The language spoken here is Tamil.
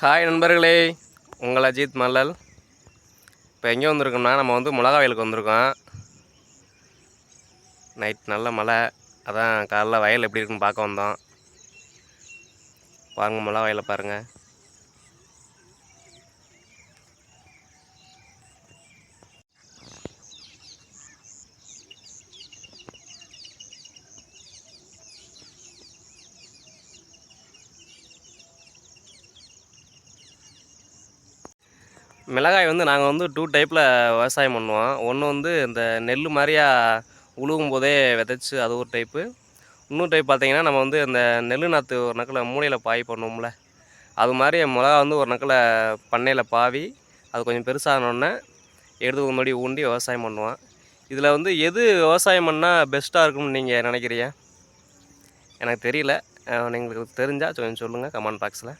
ஹாய் நண்பர்களே உங்கள் அஜித் மல்லல். இப்போ எங்கே வந்திருக்கோம்னா நம்ம வந்து மிளகா வயலுக்கு வந்திருக்கோம். நைட் நல்ல மழை. அதான் காலைல வயல் எப்படி இருக்குன்னு பார்க்க வந்தோம். பாருங்கள் மிளகா வயலை பாருங்கள் மிளகாய் வந்து நாங்கள் வந்து டூ டைப்பில் விவசாயம் பண்ணுவோம். ஒன்று வந்து இந்த நெல் மாதிரியா உழுவும் போதே விதைச்சி அது ஒரு டைப்பு இன்னொரு டைப் பார்த்தீங்கன்னா நம்ம வந்து இந்த நெல் நாற்று ஒரு நக்கில் மூலையில் பாய் பண்ணுவோம்ல. அது மாதிரி மிளகா வந்து ஒரு நக்கில் பண்ணையில் பாவி. அது கொஞ்சம் பெருசானோடனே எடுத்து முன்னாடி ஊண்டி விவசாயம் பண்ணுவோம். இதில் வந்து எது விவசாயம் பண்ணால் பெஸ்ட்டாக இருக்கும்னு நீங்கள் நினைக்கிறீங்க? எனக்கு தெரியல. எங்களுக்கு தெரிஞ்சால் கொஞ்சம் சொல்லுங்கள் கமெண்ட் பாக்ஸில்